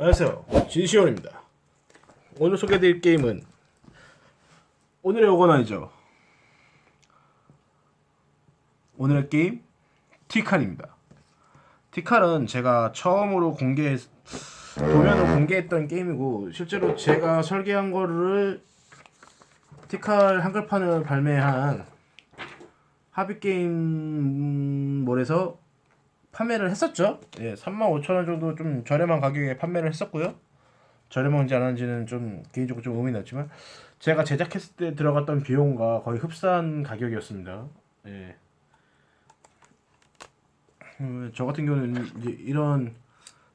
안녕하세요. 진시원입니다. 오늘 소개해드릴 게임은 오늘의 오거나이죠. 오늘의 게임 티칼입니다. 티칼은 제가 처음으로 공개 도면을 공개했던 게임이고 실제로 제가 설계한 거를 티칼 한글판을 발매한 하비게임몰에서 판매를 했었죠. 예, 35,000원 정도 좀 저렴한 가격에 판매를 했었고요. 저렴한지 안 한지는 좀 개인적으로 좀 의문이 났지만 제가 제작했을 때 들어갔던 비용과 거의 흡사한 가격이었습니다. 예. 음, 저 같은 경우는 이런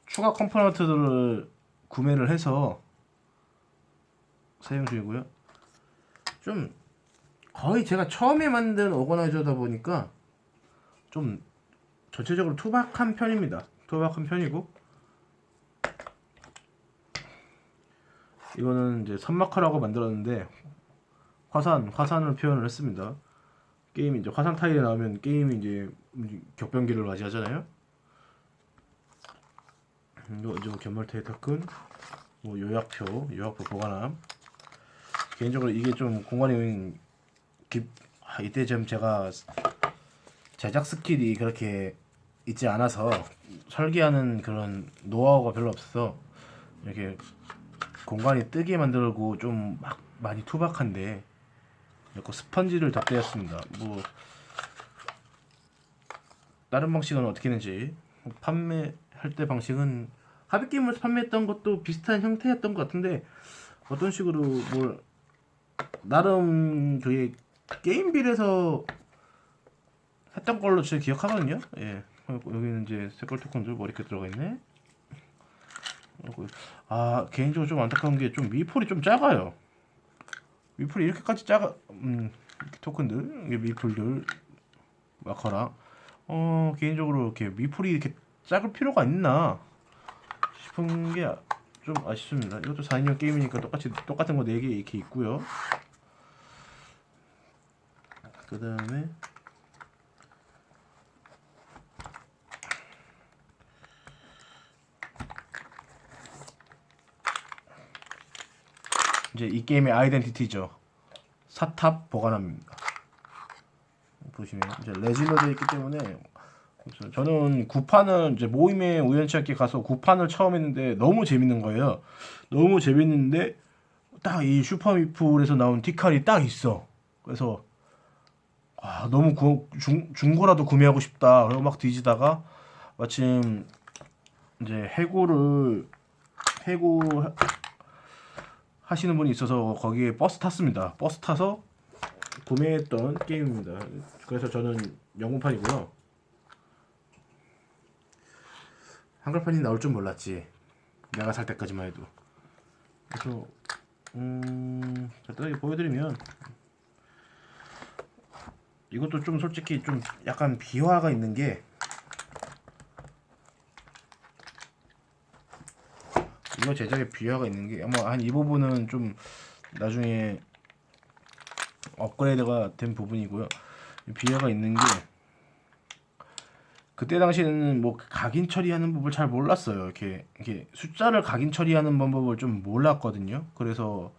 추가 컴포넌트들을 구매를 해서 사용 중이고요. 좀 거의 제가 처음에 만든 오거나이저다 보니까 좀 전체적으로 투박한 편입니다. 투박한 편이고 이거는 이제 선마커라고 만들었는데 화산 화산을 표현을 했습니다. 게임이 이제 화산 타일에 나오면 게임이 이제 격변기를 맞이하잖아요. 이거 이제 뭐 견물테이 토큰, 뭐 요약표, 요약표 보관함. 개인적으로 이게 좀 공간이 깊. 아, 이때 좀 제가 제작 스킬이 그렇게 있지 않아서 설계하는 그런 노하우가 별로 없어서 이렇게 공간이 뜨게 만들고 좀 막 많이 투박한데 이렇게 스펀지를 덧대었습니다. 뭐 다른 방식은 어떻게 되는지 판매할 때 방식은 하비게임을 판매했던 것도 비슷한 형태였던 것 같은데 어떤 식으로 뭘 나름 그게 게임빌에서 했던 걸로 제가 기억하거든요. 예. 여기는 이제 색깔 토큰들 머리께 들어가 있네. 아 개인적으로 좀 안타까운 게 좀 미폴이 좀 작아요. 미폴이 이렇게까지 작아 음 토큰들 이게 미폴들 마커랑 어 개인적으로 이렇게 미폴이 이렇게 작을 필요가 있나 싶은 게 좀 아쉽습니다. 이것도 4인용 게임이니까 똑같이 똑같은 거 4개 이렇게 있고요. 그 다음에 이제 이 게임의 아이덴티티죠. 사탑 보관함입니다. 보시면 이제 레진으로 있기 때문에. 저는 구판을 이제 모임에 우연치 않게 가서 구판을 처음 했는데 너무 재밌는 거예요. 너무 재밌는데 딱 이 슈퍼미풀에서 나온 티칼이 딱 있어. 그래서 아 너무 구, 중, 중고라도 구매하고 싶다. 그리고 막 뒤지다가 마침 이제 해고를 해고 하시는 분이 있어서 거기에 버스 탔습니다. 버스 타서 구매했던 게임입니다. 그래서 저는 영문판이고요. 한글판이 나올 줄 몰랐지. 내가 살 때까지만 해도. 그래서 음, 간단하게 보여드리면 이것도 좀 솔직히 좀 약간 비화가 있는 게 이거 제작에 비화가 있는 게 아마 한 이 부분은 좀 나중에 업그레이드가 된 부분이고요. 비화가 있는 게 그때 당시에는 뭐 각인 처리하는 법을 잘 몰랐어요. 이렇게 이렇게 숫자를 각인 처리하는 방법을 좀 몰랐거든요. 그래서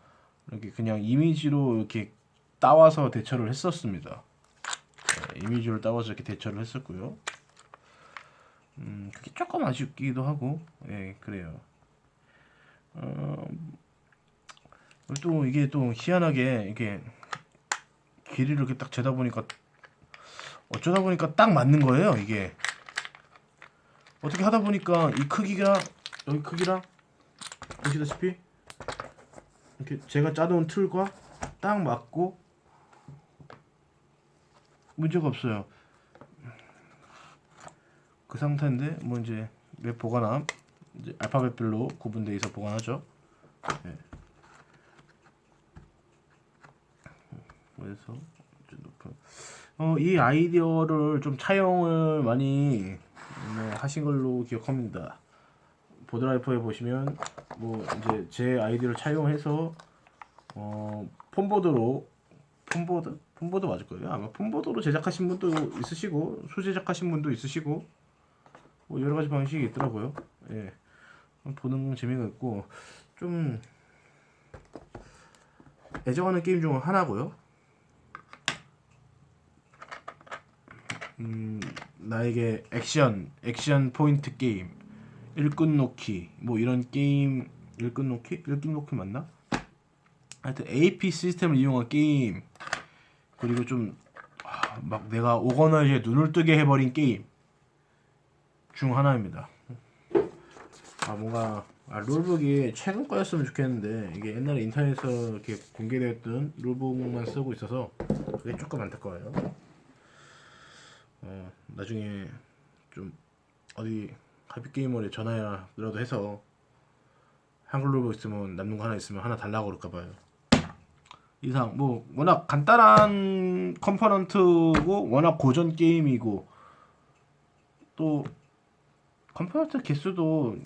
이렇게 그냥 이미지로 이렇게 따와서 대처를 했었습니다. 네, 이미지로 따와서 이렇게 대처를 했었고요. 음, 그게 조금 아쉽기도 하고, 예, 그래요. 어, 또 이게 또 희한하게 이게 길이를 이렇게 딱 재다 보니까 어쩌다 보니까 딱 맞는 거예요 이게. 어떻게 하다 보니까 이 크기가 여기 크기랑 보시다시피 이렇게 제가 짜놓은 틀과 딱 맞고 문제가 없어요. 그 상태인데 뭐 이제 웹 보관함 알파벳별로 구분돼 있어 보관하죠 네. 그래서 좀 높은 어, 이 아이디어를 좀 차용을 많이 네, 하신 걸로 기억합니다. 보드라이퍼에 보시면 뭐 이제 제 아이디어를 차용해서 어, 폰보드로 폰보드 폰보드 맞을 거예요. 아마 폰보드로 제작하신 분도 있으시고 수제작하신 분도 있으시고 뭐 여러 가지 방식이 있더라고요. 예. 보는 재미가 있고 좀 애정하는 게임 중 하나고요. 음, 나에게 액션, 액션 포인트 게임, 일꾼 놓기, 뭐 이런 게임, 일꾼 놓기? 일꾼 놓기 맞나? 하여튼 AP 시스템을 이용한 게임, 그리고 좀, 아, 막 내가 오거나이즈에 눈을 뜨게 해버린 게임 중 하나입니다. 아, 뭔가, 아, 룰북이 최근 거였으면 좋겠는데, 이게 옛날에 인터넷에서 이렇게 공개되었던 룰북만 쓰고 있어서, 그게 조금 안타까워요. 어, 나중에 좀 어디 하비 게이머에 전화라도 해서 한글 로봇 있으면 남는 거 하나 있으면 하나 달라고 그럴까 봐요. 이상 뭐 워낙 간단한 컴포넌트고 워낙 고전 게임이고 또 컴포넌트 개수도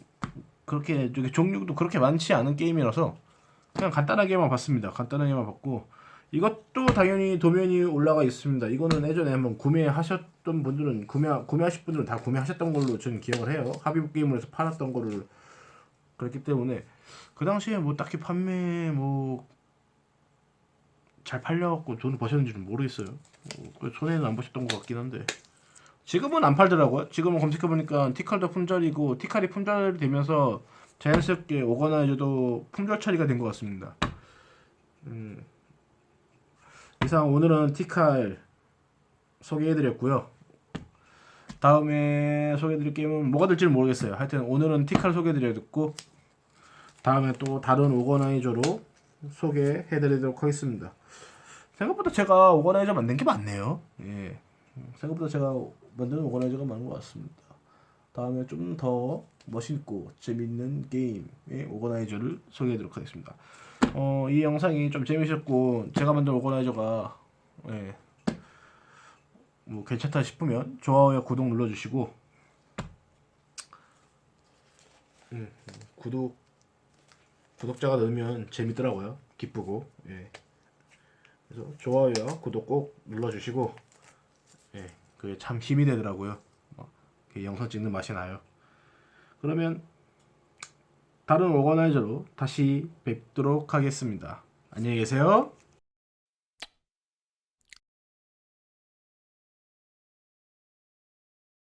그렇게 종류도 그렇게 많지 않은 게임이라서 그냥 간단하게만 봤습니다. 간단하게만 봤고 이것도 당연히 도면이 올라가 있습니다. 이거는 예전에 한번 구매하셨던 분들은 구매 구매하실 분들은 다 구매하셨던 걸로 저는 기억을 해요. 하비브 게임으로서 팔았던 거를 그렇기 때문에 그 당시에 뭐 딱히 판매 뭐 잘 팔려갖고 돈을 버셨는지는 모르겠어요. 어, 그 손해는 안 보셨던 것 같긴 한데 지금은 안 팔더라고요. 지금은 검색해 보니까 티칼도 품절이고 티칼이 품절이 되면서 자연스럽게 오거나이저도 품절 처리가 된 것 같습니다. 음. 이상 오늘은 티칼 소개해드렸고요. 다음에 소개해드릴 게임은 뭐가 될지는 모르겠어요. 하여튼 오늘은 티칼 소개해드렸고 다음에 또 다른 오거나이저로 소개해드리도록 하겠습니다. 생각보다 제가 오거나이저 만든 게 많네요. 예. 생각보다 제가 만든 오거나이저가 많은 것 같습니다. 다음에 좀 더 멋있고 재밌는 게임의 오거나이저를 소개해드리도록 하겠습니다. 어, 이 영상이 좀 재미있었고 제가 만든 오거나이저가 예, 뭐 괜찮다 싶으면 좋아요와 구독 눌러주시고 음, 구독 구독자가 늘면 재밌더라고요. 기쁘고 예. 그래서 좋아요와 구독 꼭 눌러주시고 예, 그게 참 힘이 되더라고요. 어, 이렇게 영상 찍는 맛이 나요. 그러면 다른 오거나이저로 다시 뵙도록 하겠습니다. 안녕히 계세요.